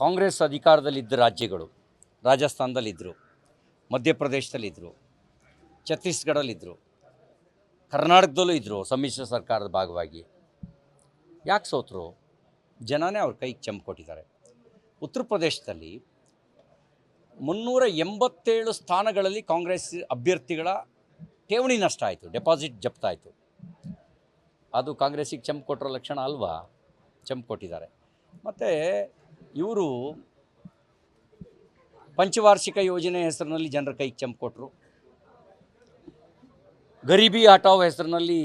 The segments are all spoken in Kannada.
ಕಾಂಗ್ರೆಸ್ ಅಧಿಕಾರದಲ್ಲಿದ್ದ ರಾಜ್ಯಗಳು ರಾಜಸ್ಥಾನದಲ್ಲಿದ್ದರು ಮಧ್ಯಪ್ರದೇಶದಲ್ಲಿದ್ದರು ಛತ್ತೀಸ್ಗಢಲ್ಲಿದ್ದರು ಕರ್ನಾಟಕದಲ್ಲೂ ಇದ್ದರು ಸಮ್ಮಿಶ್ರ ಸರ್ಕಾರದ ಭಾಗವಾಗಿ. ಯಾಕೆ ಸೋತರು? ಜನನೇ ಅವ್ರ ಕೈಗೆ ಚಂಪ್ ಕೊಟ್ಟಿದ್ದಾರೆ. ಉತ್ತರ ಪ್ರದೇಶದಲ್ಲಿ ಮುನ್ನೂರ ಎಂಬತ್ತೇಳು ಸ್ಥಾನಗಳಲ್ಲಿ ಕಾಂಗ್ರೆಸ್ ಅಭ್ಯರ್ಥಿಗಳ ಠೇವಣಿ ನಷ್ಟ ಆಯಿತು, ಡೆಪಾಸಿಟ್ ಜಪ್ತಾಯಿತು ಅದು ಕಾಂಗ್ರೆಸ್ಸಿಗೆ ಚಂಪ್ ಕೊಟ್ಟಿರೋ ಲಕ್ಷಣ ಅಲ್ವಾ? ಚಂಪ್ ಕೊಟ್ಟಿದ್ದಾರೆ. ಮತ್ತು ಇವರು ಪಂಚವಾರ್ಷಿಕ ಯೋಜನೆ ಹೆಸರಿನಲ್ಲಿ ಜನರ ಕೈಗೆ ಚೆಂಪು ಕೊಟ್ಟರು ಗರೀಬಿ ಹಟಾವ್ ಹೆಸರಿನಲ್ಲಿ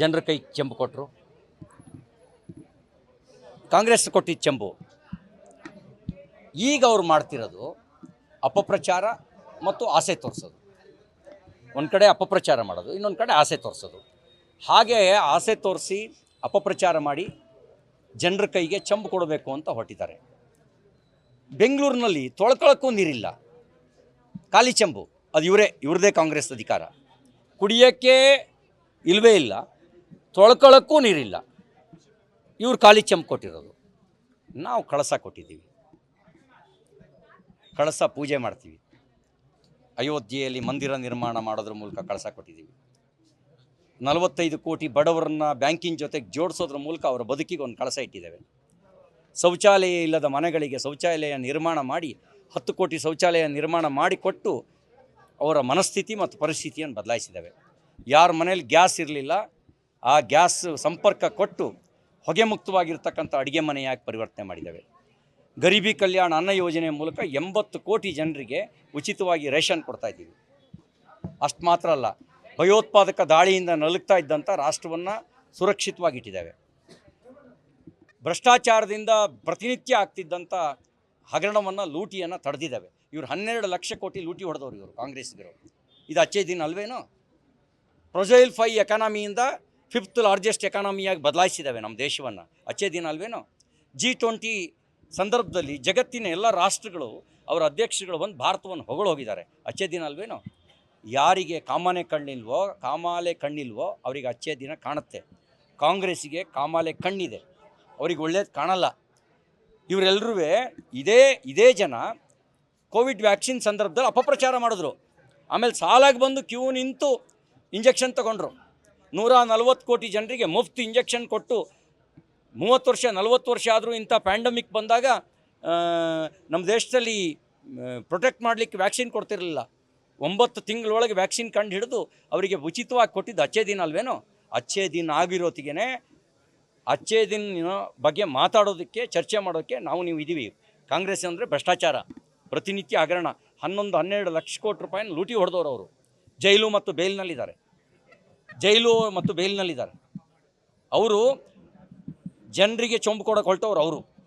ಜನರ ಕೈಗೆ ಚೆಂಪು ಕೊಟ್ಟರು ಕಾಂಗ್ರೆಸ್ ಕೊಟ್ಟಿದ್ದ ಚೆಂಬು ಈಗ ಅವ್ರು ಮಾಡ್ತಿರೋದು ಅಪಪ್ರಚಾರ ಮತ್ತು ಆಸೆ ತೋರಿಸೋದು. ಒಂದು ಕಡೆ ಅಪಪ್ರಚಾರ ಮಾಡೋದು, ಇನ್ನೊಂದು ಕಡೆ ಆಸೆ ತೋರಿಸೋದು. ಹಾಗೆ ಆಸೆ ತೋರಿಸಿ ಅಪಪ್ರಚಾರ ಮಾಡಿ ಜನರ ಕೈಗೆ ಚಂಬು ಕೊಡಬೇಕು ಅಂತ ಹೊರಟಿದ್ದಾರೆ. ಬೆಂಗಳೂರಿನಲ್ಲಿ ತೊಳ್ಕೊಳಕ್ಕೂ ನೀರಿಲ್ಲ. ಖಾಲಿ ಚಂಬು. ಅದು ಇವರೇ, ಇವ್ರದೇ ಕಾಂಗ್ರೆಸ್ ಅಧಿಕಾರ. ಕುಡಿಯೋಕ್ಕೆ ಇಲ್ಲವೇ ಇಲ್ಲ. ತೊಳ್ಕೊಳಕ್ಕೂ ನೀರಿಲ್ಲ. ಇವ್ರು ಖಾಲಿ ಚಂಬು ಕೊಟ್ಟಿರೋದು. ನಾವು ಕಳಸ ಕೊಟ್ಟಿದ್ದೀವಿ. ಕಳಸ ಪೂಜೆ ಮಾಡ್ತೀವಿ. ಅಯೋಧ್ಯೆಯಲ್ಲಿ ಮಂದಿರ ನಿರ್ಮಾಣ ಮಾಡೋದ್ರ ಮೂಲಕ ಕಳಸ ಕೊಟ್ಟಿದ್ದೀವಿ. ನಲವತ್ತೈದು ಕೋಟಿ ಬಡವರನ್ನ ಬ್ಯಾಂಕಿನ ಜೊತೆಗೆ ಜೋಡಿಸೋದ್ರ ಮೂಲಕ ಅವರ ಬದುಕಿಗೆ ಒಂದು ಕಳಸ ಇಟ್ಟಿದ್ದೇವೆ. ಶೌಚಾಲಯ ಇಲ್ಲದ ಮನೆಗಳಿಗೆ ಶೌಚಾಲಯ ನಿರ್ಮಾಣ ಮಾಡಿ, ಹತ್ತು ಕೋಟಿ ಶೌಚಾಲಯ ನಿರ್ಮಾಣ ಮಾಡಿಕೊಟ್ಟು ಅವರ ಮನಸ್ಥಿತಿ ಮತ್ತು ಪರಿಸ್ಥಿತಿಯನ್ನು ಬದಲಾಯಿಸಿದ್ದೇವೆ. ಯಾರ ಮನೇಲಿ ಗ್ಯಾಸ್ ಇರಲಿಲ್ಲ, ಆ ಗ್ಯಾಸ್ ಸಂಪರ್ಕ ಕೊಟ್ಟು ಹೊಗೆ ಮುಕ್ತವಾಗಿರ್ತಕ್ಕಂಥ ಅಡುಗೆ ಮನೆಯಾಗಿ ಪರಿವರ್ತನೆ ಮಾಡಿದ್ದೇವೆ. ಗರೀಬಿ ಕಲ್ಯಾಣ ಅನ್ನ ಯೋಜನೆ ಮೂಲಕ ಎಂಬತ್ತು ಕೋಟಿ ಜನರಿಗೆ ಉಚಿತವಾಗಿ ರೇಷನ್ ಕೊಡ್ತಾ ಇದ್ದೀವಿ. ಅಷ್ಟು ಮಾತ್ರ ಅಲ್ಲ ಭಯೋತ್ಪಾದಕ ದಾಳಿಯಿಂದ ನಲುಗ್ತಾ ಇದ್ದಂಥ ರಾಷ್ಟ್ರವನ್ನು ಸುರಕ್ಷಿತವಾಗಿಟ್ಟಿದ್ದೇವೆ. ಭ್ರಷ್ಟಾಚಾರದಿಂದ ಪ್ರತಿನಿತ್ಯ ಆಗ್ತಿದ್ದಂಥ ಹಗರಣವನ್ನು ಲೂಟಿಯನ್ನು ತಡೆದಿದ್ದಾವೆ. ಇವರು ಹನ್ನೆರಡು ಲಕ್ಷ ಕೋಟಿ ಲೂಟಿ ಹೊಡೆದವರು ಇವರು ಕಾಂಗ್ರೆಸ್ಗಿರು ಇದು ಅಚ್ಚೇ ದಿನ ಅಲ್ವೇನೋ? ಪ್ರೊಜೈಲ್ ಫೈ ಎಕಾನಮಿಯಿಂದ ಫಿಫ್ತ್ ಲಾರ್ಜೆಸ್ಟ್ ಎಕಾನಮಿಯಾಗಿ ಬದಲಾಯಿಸಿದ್ದಾವೆ ನಮ್ಮ ದೇಶವನ್ನು. ಅಚ್ಚೇ ದಿನ ಅಲ್ವೇನೋ? ಜಿ ಟ್ವೆಂಟಿ ಸಂದರ್ಭದಲ್ಲಿ ಜಗತ್ತಿನ ಎಲ್ಲ ರಾಷ್ಟ್ರಗಳು ಅವರ ಅಧ್ಯಕ್ಷರುಗಳು ಬಂದು ಭಾರತವನ್ನು ಹೊಗಳೋಗಿದ್ದಾರೆ. ಅಚ್ಚೇ ದಿನ ಅಲ್ವೇನೋ? ಯಾರಿಗೆ ಕಾಮಾಲೆ ಕಣ್ಣಿಲ್ವೋ ಕಾಮಾಲೆ ಕಣ್ಣಿಲ್ವೋ ಅವರಿಗೆ ಅಚ್ಚೆ ದಿನ ಕಾಣುತ್ತೆ. ಕಾಂಗ್ರೆಸ್ಸಿಗೆ ಕಾಮಾಲೆ ಕಣ್ಣಿದೆ. ಅವ್ರಿಗೆ ಒಳ್ಳೇದು ಕಾಣಲ್ಲ. ಇವರೆಲ್ಲರೂ ಇದೇ ಇದೇ ಜನ ಕೋವಿಡ್ ವ್ಯಾಕ್ಸಿನ್ ಸಂದರ್ಭದಲ್ಲಿ ಅಪಪ್ರಚಾರ ಮಾಡಿದ್ರು. ಆಮೇಲೆ ಸಾಲಾಗಿ ಬಂದು ಕ್ಯೂ ನಿಂತು ಇಂಜೆಕ್ಷನ್ ತಗೊಂಡ್ರು. ನೂರ ನಲ್ವತ್ತು ಕೋಟಿ ಜನರಿಗೆ ಮುಫ್ತ್ ಇಂಜೆಕ್ಷನ್ ಕೊಟ್ಟು ಮೂವತ್ತು ವರ್ಷ, ನಲ್ವತ್ತು ವರ್ಷ ಆದರೂ ಇಂಥ ಪ್ಯಾಂಡಮಿಕ್ ಬಂದಾಗ ನಮ್ಮ ದೇಶದಲ್ಲಿ ಪ್ರೊಟೆಕ್ಟ್ ಮಾಡಲಿಕ್ಕೆ ವ್ಯಾಕ್ಸಿನ್ ಕೊಡ್ತಿರಲಿಲ್ಲ. ಒಂಬತ್ತು ತಿಂಗಳೊಳಗೆ ವ್ಯಾಕ್ಸಿನ್ ಕಂಡು ಹಿಡಿದು ಅವರಿಗೆ ಉಚಿತವಾಗಿ ಕೊಟ್ಟಿದ್ದು ಅಚ್ಚೇ ದಿನ ಅಲ್ವೇನೋ? ಅಚ್ಚೇ ದಿನ ಆಗಿರೋತಿಗೆ ಅಚ್ಚೇ ದಿನ ಬಗ್ಗೆ ಮಾತಾಡೋದಕ್ಕೆ, ಚರ್ಚೆ ಮಾಡೋಕ್ಕೆ ನಾವು ನೀವು ಇದ್ದೀವಿ ಕಾಂಗ್ರೆಸ್ ಅಂದರೆ ಭ್ರಷ್ಟಾಚಾರ, ಪ್ರತಿನಿತ್ಯ ಹಗರಣ. ಹನ್ನೊಂದು, ಹನ್ನೆರಡು ಲಕ್ಷ ಕೋಟಿ ರೂಪಾಯಿನ ಲೂಟಿ ಹೊಡೆದವರು ಅವರು. ಜೈಲು ಮತ್ತು ಬೇಲ್ನಲ್ಲಿದ್ದಾರೆ. ಜೈಲು ಮತ್ತು ಬೇಲ್ನಲ್ಲಿದ್ದಾರೆ. ಅವರು ಜನರಿಗೆ ಚೊಂಬು ಕೊಡೋಕೆ ಹೊರಟವ್ರು ಅವರು.